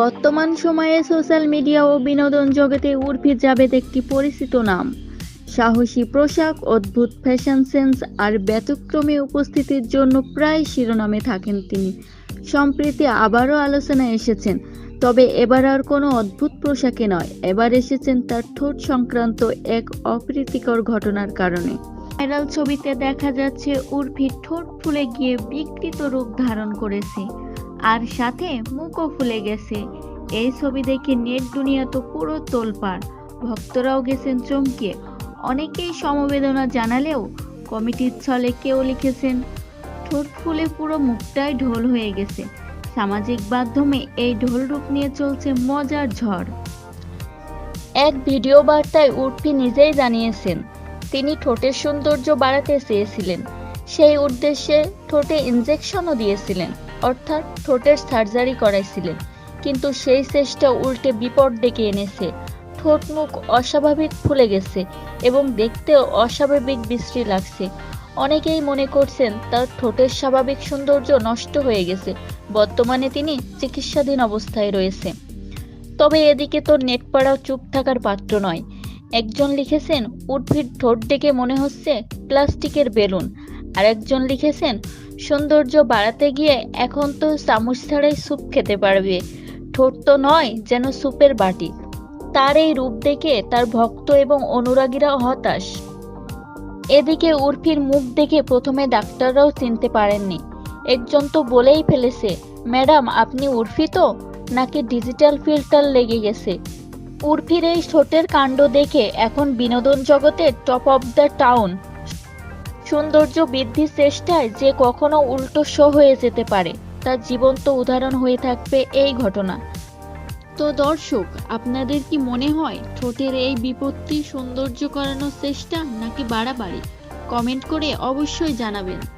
বর্তমান সময়ে social media ও বিনোদন জগতে উর্ফি জাভেদ একটি পরিচিত নাম। সাহসী পোশাক, অদ্ভুত ফ্যাশন সেন্স আর ব্যতিক্রমী উপস্থিতির জন্য প্রায় শিরোনামে থাকেন তিনি। সম্প্রতি আবারও আলোচনায় এসেছেন, তবে এবার আর কোনো অদ্ভুত পোশাকে নয়, এবার এসেছেন তার ঠোঁট সংক্রান্ত এক অপ্রীতিকর ঘটনার কারণে। ভাইরাল ছবিতে দেখা যাচ্ছে, উর্ফি ঠোঁট ফুলে গিয়ে বিকৃত রূপ ধারণ করেছে। আর সাথে মুখও ফুলে গেছে। এই ছবি দেখে নেট দুনিয়া তো পুরো তোলপাড়। ভক্তরাও গেছেন চমকে। অনেকেই সমবেদনা জানালেও কমিটির ছলে কেউ লিখেছেন, ঠোঁট ফুলে পুরো মুখটাই ঢোল হয়ে গেছে। সামাজিক মাধ্যমে এই ঢোল রূপ নিয়ে চলছে মজার ঝড়। এক ভিডিও বার্তায় উর্ফি নিজেই জানিয়েছেন, তিনি ঠোঁটের সৌন্দর্য বাড়াতে চেয়েছিলেন। সেই উদ্দেশ্যে ঠোঁটে ইনজেকশনও দিয়েছিলেন। অর্থাৎ ঠোঁটের সার্জারি করাইছিলেন। কিন্তু সেই চেষ্টা উল্টে বিপদ ডেকে এনেছে। ঠোঁট মুখ অস্বাভাবিক ফুলে গেছে এবং দেখতেও অস্বাভাবিক বিশ্রী লাগছে। অনেকেই মনে করছেন তার ঠোঁটের স্বাভাবিক সৌন্দর্য নষ্ট হয়ে গেছে। বর্তমানে তিনি চিকিৎসাধীন অবস্থায় রয়েছে। তবে এদিকে তো নেট পাড়াও চুপ থাকার পাত্র নয়। একজন লিখেছেন, উদ্ভিদ ঠোঁট ডেকে মনে হচ্ছে প্লাস্টিকের বেলুন। আর একজন লিখেছেন সৌন্দর্য বাড়াতে গিয়ে এখন তো চামচ ছাড়াই স্যুপ খেতে পারবে। ঠোঁট তো নয় যেন স্যুপের বাটি। তার এই রূপ দেখে তার ভক্ত এবং অনুরাগীরা হতাশ। এদিকে উর্ফির মুখ দেখে প্রথমে ডাক্তাররাও চিনতে পারেননি। একজন তো বলেই ফেলেছে, ম্যাডাম, আপনি উর্ফি তো? নাকি ডিজিটাল ফিল্টার লেগে গেছে? উর্ফির এই ঠোঁটের কাণ্ড দেখে এখন বিনোদন জগতে টপ অফ দ্য টাউন সৌন্দর্য বৃদ্ধির চেষ্টায় যে কখনো উল্টো শো হয়ে যেতে পারে তার জীবন্ত উদাহরণ হয়ে থাকবে এই ঘটনা। তো দর্শক, আপনাদের কি মনে হয় ঠোঁটের এই বিপত্তি সৌন্দর্য করানোর চেষ্টা নাকি বাড়াবাড়ি? কমেন্ট করে অবশ্যই জানাবেন।